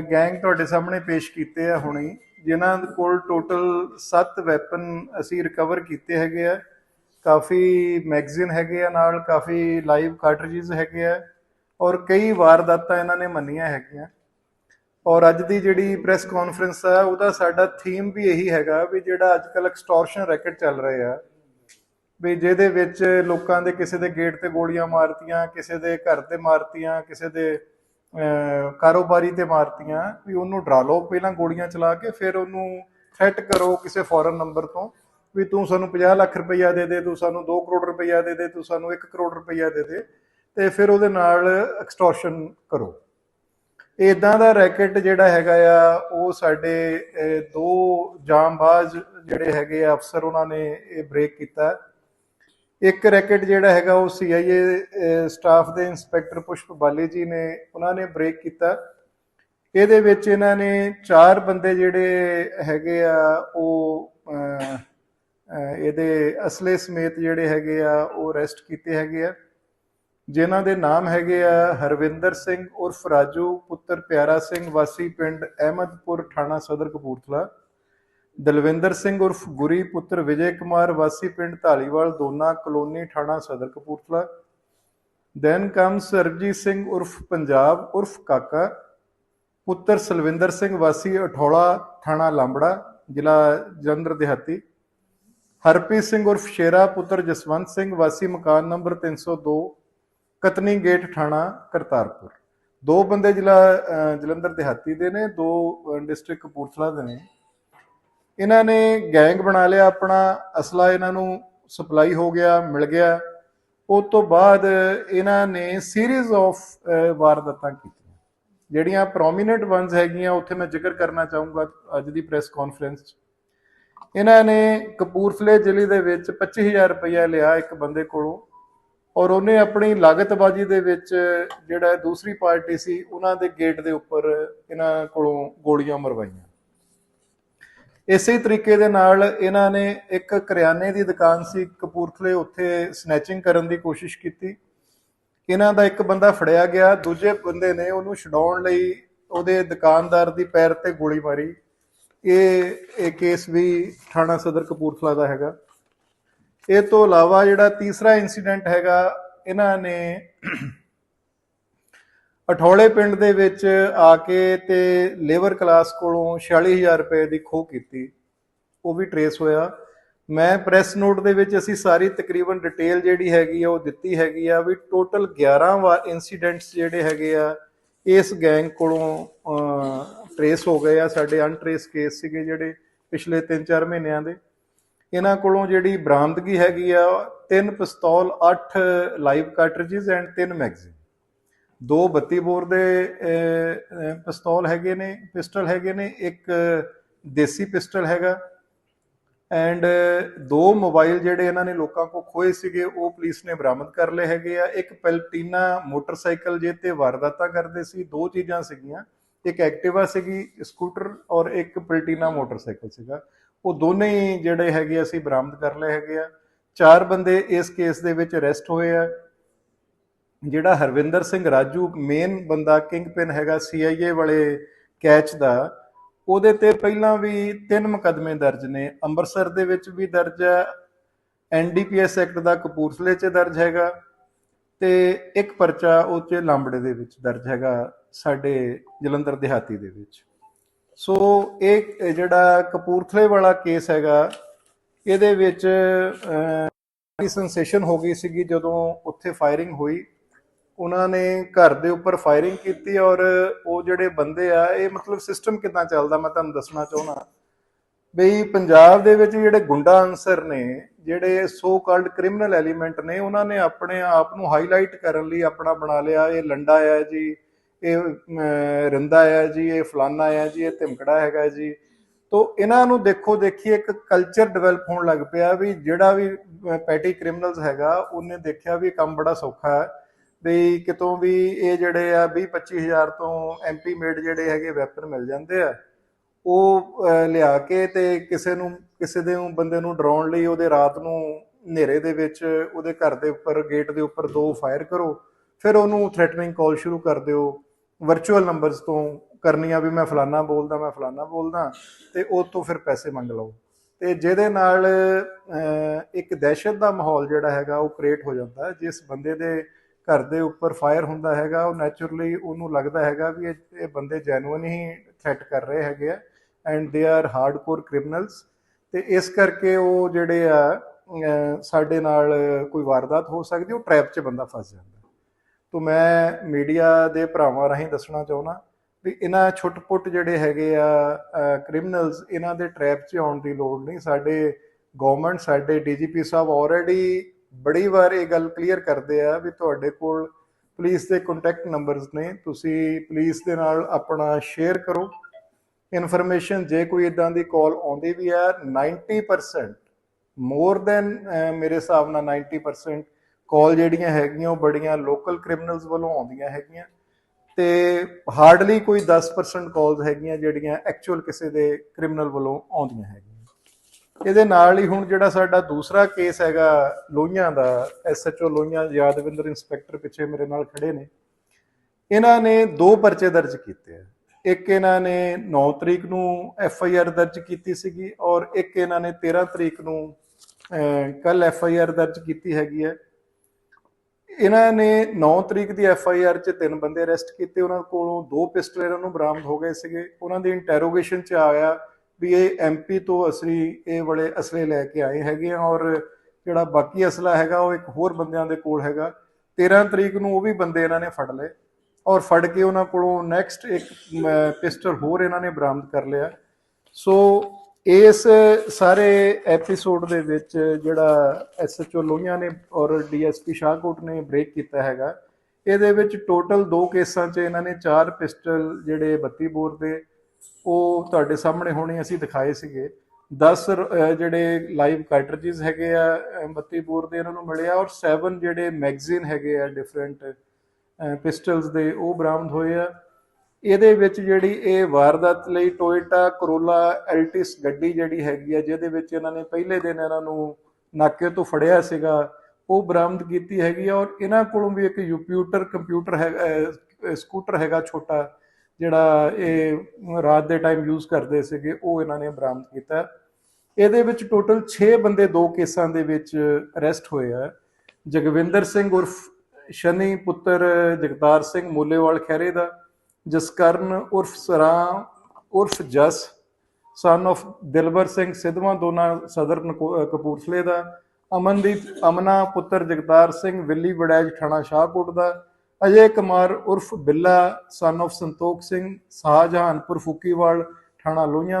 Gang ਤੁਹਾਡੇ ਸਾਹਮਣੇ ਪੇਸ਼ ਕੀਤੇ ਆ ਹੁਣੀ। ਜਿਨ੍ਹਾਂ ਕੋਲ ਟੋਟਲ 7 ਵੈਪਨ ਅਸੀਂ ਰਿਕਵਰ ਕੀਤੇ ਹੈਗੇ ਆ। ਕਾਫੀ ਮੈਗਜ਼ੀਨ ਹੈਗੇ ਆ ਨਾਲ, ਕਾਫੀ ਲਾਈਵ ਕਾਰਟ੍ਰਿਜਸ ਹੈਗੇ ਆ ਔਰ ਕਈ ਵਾਰਦਾਤਾਂ ਇਹਨਾਂ ਨੇ ਮੰਨੀਆਂ ਹੈਗੀਆਂ। ਔਰ ਅੱਜ ਦੀ ਜਿਹੜੀ ਪ੍ਰੈਸ ਕਾਨਫਰੰਸ ਆ, ਉਹਦਾ ਸਾਡਾ ਥੀਮ ਵੀ ਇਹੀ ਹੈਗਾ ਵੀ ਜਿਹੜਾ ਅੱਜ ਕੱਲ ਐਕਸਟੋਰਸ਼ਨ ਰੈਕਟ ਚੱਲ ਰਹੇ ਆ। ਵੀ ਜਿਹਦੇ ਵਿੱਚ ਲੋਕਾਂ ਦੇ ਕਿਸੇ ਦੇ ਗੇਟ ਤੇ ਗੋਲੀਆਂ ਮਾਰਤੀਆਂ, ਕਿਸੇ ਦੇ ਘਰ ਤੇ ਮਾਰਤੀਆਂ, ਕਿਸੇ ਦੇ ਕਾਰੋਬਾਰੀ ਤੇ ਮਾਰਤੀਆਂ ਵੀ ਉਹਨੂੰ ਡਰਾ ਲਓ। ਪਹਿਲਾਂ ਗੋਲੀਆਂ ਚਲਾ ਕੇ ਫਿਰ ਉਹਨੂੰ ਥ੍ਰੈਟ ਕਰੋ ਕਿਸੇ ਫੋਰਨ ਨੰਬਰ ਤੋਂ ਵੀ ਤੂੰ ਸਾਨੂੰ 50 ਲੱਖ ਰੁਪਈਆ ਦੇ ਦੇ, ਤੂੰ ਸਾਨੂੰ 2 ਕਰੋੜ ਰੁਪਈਆ ਦੇ ਦੇ, ਤੂੰ ਸਾਨੂੰ 1 ਕਰੋੜ ਰੁਪਈਆ ਦੇ ਦੇ ਤੇ ਫਿਰ ਉਹਦੇ ਨਾਲ ਐਕਸਟੋਰਸ਼ਨ ਕਰੋ। ਇਦਾਂ ਦਾ ਰੈਕਟ ਜਿਹੜਾ ਹੈਗਾ ਆ, ਉਹ ਸਾਡੇ ਦੋ ਜਾਮਬਾਜ਼ ਜਿਹੜੇ ਹੈਗੇ ਆ ਅਫਸਰ, ਉਹਨਾਂ ਨੇ ਇਹ ਬ੍ਰੇਕ ਕੀਤਾ। ਇੱਕ ਰੈਕਟ ਜਿਹੜਾ ਹੈਗਾ ਉਹ ਸੀਆਈਏ ਸਟਾਫ ਦੇ ਇੰਸਪੈਕਟਰ ਪੁਸ਼ਪ ਬਾਲੀ ਜੀ ਨੇ, ਉਹਨਾਂ ਨੇ ਬ੍ਰੇਕ ਕੀਤਾ। ਇਹਦੇ ਵਿੱਚ ਇਹਨਾਂ ਨੇ ਚਾਰ ਬੰਦੇ ਜਿਹੜੇ ਹੈਗੇ ਆ, ਉਹ ਇਹਦੇ ਅਸਲੇ ਸਮੇਤ ਜਿਹੜੇ ਹੈਗੇ ਆ, ਉਹ ਅਰੈਸਟ ਕੀਤੇ ਹੈਗੇ ਆ। ਜਿਨ੍ਹਾਂ ਦੇ ਨਾਮ ਹੈਗੇ ਆ ਹਰਵਿੰਦਰ ਸਿੰਘ ਉਰਫ ਰਾਜੂ, ਪੁੱਤਰ ਪਿਆਰਾ ਸਿੰਘ ਵਾਸੀ ਪਿੰਡ ਅਹਿਮਦਪੁਰ, ਥਾਣਾ ਸਦਰ ਕਪੂਰਥਲਾ। ਦਲਵਿੰਦਰ ਸਿੰਘ ਉਰਫ ਗੁਰੀ ਪੁੱਤਰ ਵਿਜੇ ਕੁਮਾਰ ਵਾਸੀ ਪਿੰਡ ਢਾਲੀਵਾਲ ਦੋਨਾ ਕਲੋਨੀ ਥਾਣਾ ਸਦਰ ਕਪੂਰਥਲਾ। ਦੈਨ ਕਮ ਸਰਬਜੀਤ ਸਿੰਘ ਉਰਫ ਪੰਜਾਬ, ਉਰਫ ਕਾਕਾ। ਪੁੱਤਰ ਸਲਵਿੰਦਰ ਸਿੰਘ ਵਾਸੀ ਅਠੌਲਾ ਥਾਣਾ ਲਾਂਬੜਾ, ਜ਼ਿਲ੍ਹਾ ਜਲੰਧਰ, ਦਿਹਾਤੀ। ਹਰਪ੍ਰੀਤ ਸਿੰਘ ਉਰਫ ਸ਼ੇਰਾ, ਪੁੱਤਰ ਜਸਵੰਤ ਸਿੰਘ ਵਾਸੀ ਮਕਾਨ ਨੰਬਰ 302 ਕਤਨੀ ਗੇਟ ਥਾਣਾ ਕਰਤਾਰਪੁਰ। ਦੋ ਬੰਦੇ ਜ਼ਿਲ੍ਹਾ ਜਲੰਧਰ, ਦਿਹਾਤੀ ਦੇ ਨੇ, ਦੋ ਡਿਸਟ੍ਰਿਕਟ ਕਪੂਰਥਲਾ ਦੇ ਨੇ। ਇਹਨਾਂ ਨੇ ਗੈਂਗ ਬਣਾ ਲਿਆ ਆਪਣਾ, ਅਸਲਾ ਇਹਨਾਂ ਨੂੰ ਸਪਲਾਈ ਹੋ ਗਿਆ, ਮਿਲ ਗਿਆ। ਉਸ ਤੋਂ ਬਾਅਦ ਇਹਨਾਂ ਨੇ ਸੀਰੀਜ਼ ਆਫ ਵਾਰਦਾਤਾਂ ਕੀਤੀਆਂ। ਜਿਹੜੀਆਂ ਪ੍ਰੋਮਿਨੈਂਟ ਵਨਸ ਹੈਗੀਆਂ, ਉੱਥੇ ਮੈਂ ਜ਼ਿਕਰ ਕਰਨਾ ਚਾਹੂੰਗਾ ਅੱਜ ਦੀ ਪ੍ਰੈਸ ਕਾਨਫਰੰਸ 'ਚ। ਇਹਨਾਂ ਨੇ ਕਪੂਰਥਲੇ ਜ਼ਿਲ੍ਹੇ ਦੇ ਵਿੱਚ 25000 ਰੁਪਇਆ ਲਿਆ ਇੱਕ ਬੰਦੇ ਕੋਲੋਂ। ਔਰ ਉਹਨੇ ਆਪਣੀ ਲਾਗਤਬਾਜ਼ੀ ਦੇ ਵਿੱਚ ਜਿਹੜਾ ਦੂਸਰੀ ਪਾਰਟੀ ਸੀ, ਉਹਨਾਂ ਦੇ ਗੇਟ ਦੇ ਉੱਪਰ ਇਹਨਾਂ ਕੋਲੋਂ ਗੋਲੀਆਂ ਮਰਵਾਈਆਂ। ਇਸੇ ਤਰੀਕੇ ਦੇ ਨਾਲ ਇਹਨਾਂ ਨੇ ਇੱਕ ਕਰਿਆਨੇ ਦੀ ਦੁਕਾਨ ਸੀ ਕਪੂਰਥਲੇ, ਉੱਥੇ ਸਨੈਚਿੰਗ ਕਰਨ ਦੀ ਕੋਸ਼ਿਸ਼ ਕੀਤੀ। ਇਹਨਾਂ ਦਾ ਇੱਕ ਬੰਦਾ ਫੜਿਆ ਗਿਆ, ਦੂਜੇ ਬੰਦੇ ਨੇ ਉਹਨੂੰ ਛਡਾਉਣ ਲਈ ਉਹਦੇ ਦੁਕਾਨਦਾਰ ਦੀ ਪੈਰ ਤੇ ਗੋਲੀ ਮਾਰੀ। ਇਹ ਇਹ ਕੇਸ ਵੀ ਥਾਣਾ ਸਦਰ ਕਪੂਰਥਲਾ ਦਾ ਹੈਗਾ। ਇਹ ਤੋਂ ਇਲਾਵਾ ਜਿਹੜਾ ਤੀਸਰਾ ਇਨਸੀਡੈਂਟ ਹੈਗਾ, ਇਹਨਾਂ ਨੇ ਅਠੌਲੇ ਪਿੰਡ ਦੇ ਵਿੱਚ ਆ ਕੇ ਤੇ ਲੇਬਰ ਕਲਾਸ ਕੋਲੋਂ 46000 ਰੁਪਏ ਦੀ ਖੋਹ ਕੀਤੀ। ਉਹ ਵੀ ਟਰੇਸ ਹੋਇਆ। ਮੈਂ ਪ੍ਰੈਸ ਨੋਟ ਦੇ ਵਿੱਚ ਅਸੀਂ ਸਾਰੀ ਤਕਰੀਬਨ ਡਿਟੇਲ ਜਿਹੜੀ ਹੈਗੀ ਆ, ਉਹ ਦਿੱਤੀ ਹੈਗੀ ਆ ਵੀ ਟੋਟਲ 11 ਵਾਰ ਇਨਸੀਡੈਂਟਸ ਜਿਹੜੇ ਹੈਗੇ ਆ, ਇਸ ਗੈਂਗ ਕੋਲੋਂ ਟਰੇਸ ਹੋ ਗਏ ਆ। ਸਾਡੇ ਅਨਟਰੇਸ ਕੇਸ ਸੀਗੇ ਜਿਹੜੇ ਪਿਛਲੇ 3-4 ਮਹੀਨਿਆਂ ਦੇ। ਇਹਨਾਂ ਕੋਲੋਂ ਜਿਹੜੀ ਬਰਾਮਦਗੀ ਹੈਗੀ ਆ, ਤਿੰਨ ਪਿਸਤੌਲ 8 ਲਾਈਵ ਕਾਰਟ੍ਰਿਜਸ ਐਂਡ ਤਿੰਨ ਮੈਗਜ਼ੀਨ ਦੋ 32 ਬੋਰ ਦੇ ਪਿਸਤੌਲ ਹੈਗੇ ਨੇ, ਪਿਸਟਲ ਹੈਗੇ ਨੇ, ਇੱਕ ਦੇਸੀ ਪਿਸਟਲ ਹੈਗਾ। ਐਂਡ ਦੋ ਮੋਬਾਈਲ ਜਿਹੜੇ ਇਹਨਾਂ ਨੇ ਲੋਕਾਂ ਕੋ ਖੋਏ ਸੀਗੇ, ਉਹ ਪੁਲਿਸ ਨੇ ਬਰਾਮਦ ਕਰ ਲਏ ਹੈਗੇ ਆ। ਇੱਕ ਪੈਲਟੀਨਾ ਮੋਟਰਸਾਈਕਲ ਜੇ ਤੇ ਵਾਰਦਾਤਾਂ ਕਰਦੇ ਸੀ, ਦੋ ਚੀਜ਼ਾਂ ਸੀਗੀਆਂ। ਇੱਕ ਐਕਟਿਵਾ ਸੀਗੀ, ਸਕੂਟਰ, ਔਰ ਇੱਕ ਪਲਟੀਨਾ ਮੋਟਰਸਾਈਕਲ ਸੀਗਾ। ਉਹ ਦੋਨੇ ਹੀ ਜਿਹੜੇ ਹੈਗੇ ਅਸੀਂ ਬਰਾਮਦ ਕਰ ਲਏ ਹੈਗੇ ਆ। ਚਾਰ ਬੰਦੇ ਇਸ ਕੇਸ ਦੇ ਵਿੱਚ ਅਰੈਸਟ ਹੋਏ ਆ। ਜਿਹੜਾ ਹਰਵਿੰਦਰ ਸਿੰਘ ਰਾਜੂ ਮੇਨ ਬੰਦਾ ਕਿੰਗ ਕਿੰਗਪਿਨ ਹੈਗਾ ਸੀਆਈਏ ਵਾਲੇ ਕੈਚ ਦਾ, ਉਹਦੇ ਤੇ ਪਹਿਲਾਂ ਵੀ ਤਿੰਨ ਮੁਕੱਦਮੇ ਦਰਜ ਨੇ। ਅੰਮ੍ਰਿਤਸਰ ਦੇ ਵਿੱਚ ਵੀ ਦਰਜ ਹੈ ਐਨਡੀਪੀਐਸ ਐਕਟ ਦਾ ਕਪੂਰਥਲੇ 'ਚ ਦਰਜ ਹੈਗਾ ਤੇ ਇੱਕ ਪਰਚਾ ਉਹ 'ਚ ਲਾਂਬੜੇ ਦੇ ਵਿੱਚ ਦਰਜ ਹੈਗਾ ਸਾਡੇ ਜਲੰਧਰ ਦਿਹਾਤੀ ਦੇ ਵਿੱਚ। ਸੋ ਇਹ ਜਿਹੜਾ ਕਪੂਰਥਲੇ ਵਾਲਾ ਕੇਸ ਹੈਗਾ, ਇਹਦੇ ਵਿੱਚ ਸੈਂਸੇਸ਼ਨ ਹੋ ਗਈ ਸੀਗੀ ਜਦੋਂ ਉੱਥੇ ਫਾਇਰਿੰਗ ਹੋਈ। ਉਹਨਾਂ ਨੇ ਘਰ ਦੇ ਉੱਪਰ ਫਾਇਰਿੰਗ ਕੀਤੀ ਔਰ ਉਹ ਜਿਹੜੇ ਬੰਦੇ ਆ ਇਹ ਮਤਲਬ ਸਿਸਟਮ ਕਿਦਾਂ ਚੱਲਦਾ ਮੈਂ ਤੁਹਾਨੂੰ ਦੱਸਣਾ ਚਾਹੁੰਦਾ। ਬਈ ਪੰਜਾਬ ਦੇ ਵਿੱਚ ਜਿਹੜੇ ਗੁੰਡਾ ਅਨਸਰ ਨੇ ਜਿਹੜੇ ਸੋ ਕਾਲਡ ਕ੍ਰਿਮੀਨਲ ਐਲੀਮੈਂਟ ਨੇ ਉਹਨਾਂ ਨੇ ਆਪਣੇ ਆਪ ਨੂੰ ਹਾਈਲਾਈਟ ਕਰਨ ਲਈ ਆਪਣਾ ਬਣਾ ਲਿਆ। ਇਹ ਲੰਡਾ ਆ ਜੀ ਇਹ ਅਮ, ਰਿੰਦਾ ਆ ਜੀ ਇਹ ਫਲਾਨਾ ਆ ਜੀ ਇਹ ਧਿਮਕੜਾ ਹੈਗਾ ਜੀ। ਤੋ ਇਹਨਾਂ ਨੂੰ ਦੇਖੋ ਦੇਖੀ ਇੱਕ ਕਲਚਰ ਡਿਵੈਲਪ ਹੋਣ ਲੱਗ ਪਿਆ ਵੀ ਜਿਹੜਾ ਵੀ ਪੈਟੀ ਕ੍ਰਿਮੀਨਲਸ ਹੈਗਾ ਉਹਨੇ ਦੇਖਿਆ ਵੀ ਇਹ ਕੰਮ ਬੜਾ ਸੌਖਾ ਹੈ। ਵੀ ਕਿਤੋਂ ਵੀ ਇਹ ਜਿਹੜੇ ਆ 20 25000 ਤੋਂ ਐਮਪੀ ਮੇਡ ਜਿਹੜੇ ਹੈਗੇ ਵੈਪਨ ਮਿਲ ਜਾਂਦੇ ਆ, ਉਹ ਲਿਆ ਕੇ ਤੇ ਕਿਸੇ ਨੂੰ, ਕਿਸੇ ਦੇ ਬੰਦੇ ਨੂੰ ਡਰਾਉਣ ਲਈ ਉਹਦੇ ਰਾਤ ਨੂੰ ਹਨੇਰੇ ਦੇ ਵਿੱਚ ਉਹਦੇ ਘਰ ਦੇ ਉੱਪਰ ਗੇਟ ਦੇ ਉੱਪਰ ਦੋ ਫਾਇਰ ਕਰੋ, ਫਿਰ ਉਹਨੂੰ ਥ੍ਰੈਟਨਿੰਗ ਕਾਲ ਸ਼ੁਰੂ ਕਰ ਦਿਓ ਵਰਚੁਅਲ ਨੰਬਰਸ ਤੋਂ ਕਰਨੀਆਂ ਵੀ ਮੈਂ ਫਲਾਨਾ ਬੋਲਦਾ, ਮੈਂ ਫਲਾਨਾ ਬੋਲਦਾ, ਤੇ ਉਹ ਤੋਂ ਫਿਰ ਪੈਸੇ ਮੰਗ ਲਓ। ਤੇ ਜਿਹਦੇ ਨਾਲ ਇੱਕ ਦਹਿਸ਼ਤ ਦਾ ਮਾਹੌਲ ਜਿਹੜਾ ਹੈਗਾ ਉਹ ਕ੍ਰੀਏਟ ਹੋ ਜਾਂਦਾ ਜਿਸ ਬੰਦੇ ਦੇ ਘਰ ਦੇ ਉੱਪਰ ਫਾਇਰ ਹੁੰਦਾ ਹੈਗਾ, ਉਹ ਨੇਚਰਲੀ ਉਹਨੂੰ ਲੱਗਦਾ ਹੈਗਾ ਵੀ ਇਹ ਬੰਦੇ ਜੈਨੂਇਨ ਹੀ ਥ੍ਰੈਟ ਕਰ ਰਹੇ ਹੈਗੇ ਆ and they are hardcore criminals ਤੇ ਇਸ ਕਰਕੇ ਉਹ ਜਿਹੜੇ ਆ ਸਾਡੇ ਨਾਲ ਕੋਈ ਵਾਰਦਾਤ ਹੋ ਸਕਦੀ, ਉਹ ਟ੍ਰੈਪ 'ਚ ਬੰਦਾ ਫਸ ਜਾਂਦਾ। ਤੋ ਮੈਂ ਮੀਡੀਆ ਦੇ ਭਰਾਵਾਂ ਰਾਹੀਂ ਦੱਸਣਾ ਚਾਹੁੰਦਾ ਵੀ ਇਹਨਾਂ ਛੁੱਟ-ਪੁੱਟ ਜਿਹੜੇ ਹੈਗੇ ਆ ਕ੍ਰਿਮੀਨਲਸ ਇਹਨਾਂ ਦੇ ਟ੍ਰੈਪ 'ਚ ਆਉਣ ਦੀ ਲੋੜ ਨਹੀਂ। ਸਾਡੇ ਗਵਰਨਮੈਂਟ ਸਾਡੇ ਡੀਜੀਪੀ ਸਾਹਿਬ ਆਲਰੇਡੀ ਬੜੀ ਵਾਰ ਇਹ ਗੱਲ ਕਲੀਅਰ ਕਰਦੇ ਆ ਵੀ ਤੁਹਾਡੇ ਕੋਲ ਪੁਲਿਸ ਦੇ ਕੰਟੈਕਟ ਨੰਬਰਸ ਨੇ, ਤੁਸੀਂ ਪੁਲਿਸ ਦੇ ਨਾਲ ਆਪਣਾ ਸ਼ੇਅਰ ਕਰੋ। ਇਨਫੋਰਮੇਸ਼ਨ ਜੇ ਕੋਈ ਇਦਾਂ ਦੀ ਕਾਲ ਆਉਂਦੀ ਵੀ ਹੈ 90% ਮੋਰ ਦੈਨ ਮੇਰੇ ਹਿਸਾਬ ਨਾਲ 90% ਕਾਲ ਜਿਹੜੀਆਂ ਹੈਗੀਆਂ, ਉਹ ਬੜੀਆਂ ਲੋਕਲ ਕ੍ਰਿਮੀਨਲਸ ਵੱਲੋਂ ਆਉਂਦੀਆਂ ਹੈਗੀਆਂ। ਤੇ ਹਾਰਡਲੀ ਕੋਈ 10% ਕਾਲਸ ਹੈਗੀਆਂ ਜਿਹੜੀਆਂ ਐਕਚੁਅਲ ਕਿਸੇ ਦੇ ਕ੍ਰਿਮੀਨਲ ਵੱਲੋਂ ਆਉਂਦੀਆਂ ਹੈਗੀਆਂ। ਇਹਦੇ ਨਾਲ ਹੀ ਹੁਣ ਜਿਹੜਾ ਸਾਡਾ ਦੂਸਰਾ ਕੇਸ ਹੈਗਾ ਲੋਹੀਆਂ ਦਾ ਐਸਐਚਓ ਲੋਹੀਆਂ, ਯਾਦਵਿੰਦਰ ਇੰਸਪੈਕਟਰ ਪਿੱਛੇ ਮੇਰੇ ਨਾਲ ਖੜੇ ਨੇ। ਇਹਨਾਂ ਨੇ ਦੋ ਪਰਚੇ ਦਰਜ ਕੀਤੇ ਆ। ਇੱਕ ਇਹਨਾਂ ਨੇ 9 ਤਰੀਕ ਨੂੰ ਐਫ ਆਈ ਆਰ ਦਰਜ ਕੀਤੀ ਸੀਗੀ ਔਰ ਇੱਕ ਇਹਨਾਂ ਨੇ 13 ਤਰੀਕ ਨੂੰ ਕੱਲ ਐਫ ਆਈ ਆਰ ਦਰਜ ਕੀਤੀ ਹੈਗੀ ਹੈ ਇਹਨਾਂ ਨੇ 9 ਤਰੀਕ ਦੀ ਐਫ ਆਈ ਆਰ 'ਚ ਤਿੰਨ ਬੰਦੇ ਅਰੈਸਟ ਕੀਤੇ। ਉਹਨਾਂ ਕੋਲੋਂ ਦੋ ਪਿਸਟਲ ਇਹਨਾਂ ਨੂੰ ਬਰਾਮਦ ਹੋ ਗਏ ਸੀਗੇ। ਉਹਨਾਂ ਦੀ ਇੰਟਰੋਗੇਸ਼ਨ 'ਚ ਆਇਆ ਵੀ ਇਹ ਐਮਪੀ ਤੋਂ ਅਸੀਂ ਇਹ ਵਾਲੇ ਅਸਲੇ ਲੈ ਕੇ ਆਏ ਹੈਗੇ ਆ ਔਰ ਜਿਹੜਾ ਬਾਕੀ ਅਸਲਾ ਹੈਗਾ ਉਹ ਇੱਕ ਹੋਰ ਬੰਦਿਆਂ ਦੇ ਕੋਲ ਹੈਗਾ। 13 ਤਰੀਕ ਨੂੰ ਉਹ ਵੀ ਬੰਦੇ ਇਹਨਾਂ ਨੇ ਫੜ ਲਏ ਔਰ ਫੜ ਕੇ ਉਹਨਾਂ ਕੋਲੋਂ ਨੈਕਸਟ ਇੱਕ ਪਿਸਟਲ ਹੋਰ ਇਹਨਾਂ ਨੇ ਬਰਾਮਦ ਕਰ ਲਿਆ। ਸੋ ਇਸ ਸਾਰੇ ਐਪੀਸੋਡ ਦੇ ਵਿੱਚ ਜਿਹੜਾ ਐਸਐਚਓ ਲੋਹੀਆਂ ਨੇ ਔਰ ਡੀਐਸਪੀ ਸ਼ਾਹਕੋਟ ਨੇ ਬ੍ਰੇਕ ਕੀਤਾ ਹੈਗਾ। ਇਹਦੇ ਵਿੱਚ ਟੋਟਲ ਦੋ ਕੇਸਾਂ 'ਚ ਇਹਨਾਂ ਨੇ ਚਾਰ ਪਿਸਟਲ ਜਿਹੜੇ 32 ਬੋਰ ਦੇ ਉਹ ਤੁਹਾਡੇ ਸਾਹਮਣੇ ਹੋਣੇ ਅਸੀਂ ਦਿਖਾਏ ਸੀਗੇ। 10 ਜਿਹੜੇ ਲਾਈਵ ਕਾਰਟ੍ਰਿਜਸ ਹੈਗੇ ਆ ਅਹ 32 ਬੋਰ ਦੇ ਇਹਨਾਂ ਨੂੰ ਮਿਲੇ ਆ ਔਰ 7 ਜਿਹੜੇ ਮੈਗਜ਼ੀਨ ਹੈਗੇ ਆ ਡਿਫਰੈਂਟ ਪਿਸਟਲਸ ਦੇ, ਉਹ ਬਰਾਮਦ ਹੋਏ ਆ। ਇਹਦੇ ਵਿੱਚ ਜਿਹੜੀ ਇਹ ਵਾਰਦਾਤ ਲਈ ਟੋਇਟਾ ਕਰੋਲਾ ਐਲਟਿਸ ਗੱਡੀ ਜਿਹੜੀ ਹੈਗੀ ਆ, ਜਿਹਦੇ ਵਿੱਚ ਇਹਨਾਂ ਨੇ ਪਹਿਲੇ ਦਿਨ ਇਹਨਾਂ ਨੂੰ ਨਾਕੇ ਤੋਂ ਫੜਿਆ ਸੀਗਾ, ਉਹ ਬਰਾਮਦ ਕੀਤੀ ਹੈਗੀ ਆ ਔਰ ਇਹਨਾਂ ਕੋਲੋਂ ਵੀ ਇੱਕ ਯੂਪਿਊਟਰ ਕੰਪਿਊਟਰ ਹੈ ਸਕੂਟਰ ਹੈਗਾ ਛੋਟਾ। ਜਿਹੜਾ ਇਹ ਰਾਤ ਦੇ ਟਾਈਮ ਯੂਜ਼ ਕਰਦੇ ਸੀਗੇ, ਉਹ ਇਹਨਾਂ ਨੇ ਬਰਾਮਦ ਕੀਤਾ। ਇਹਦੇ ਵਿੱਚ ਟੋਟਲ 6 ਬੰਦੇ ਦੋ ਕੇਸਾਂ ਦੇ ਵਿੱਚ ਅਰੈਸਟ ਹੋਏ ਆ। ਜਗਵਿੰਦਰ ਸਿੰਘ ਉਰਫ ਸ਼ਨੀ ਪੁੱਤਰ ਜਗਤਾਰ ਸਿੰਘ ਮੂਲੇਵਾਲ ਖੈਰੇ ਦਾ, ਜਸਕਰਨ ਉਰਫ ਸਰਾ ਉਰਫ ਜਸ ਸਨ of ਦਿਲਬਰ ਸਿੰਘ ਸਿੱਧਵਾਂ, ਦੋਨਾ ਸਦਰ ਨਕੋ- ਕਪੂਰਥਲੇ ਦਾ, ਅਮਨਦੀਪ, ਅਮਨਾ ਪੁੱਤਰ ਜਗਤਾਰ ਸਿੰਘ, ਵਿੱਲੀ ਬੜੈਜ ਥਾਣਾ ਸ਼ਾਹਕੋਟ ਦਾ ਅਜੇ ਕੁਮਾਰ ਉਰਫ ਬਿੱਲਾ ਸਨ of ਸੰਤੋਖ ਸਿੰਘ ਸ਼ਾਹਜਹਾਨਪੁਰ ਫੁੱਕੀਵਾਲ ਥਾਣਾ ਲੋਹੀਆਂ ਦਾ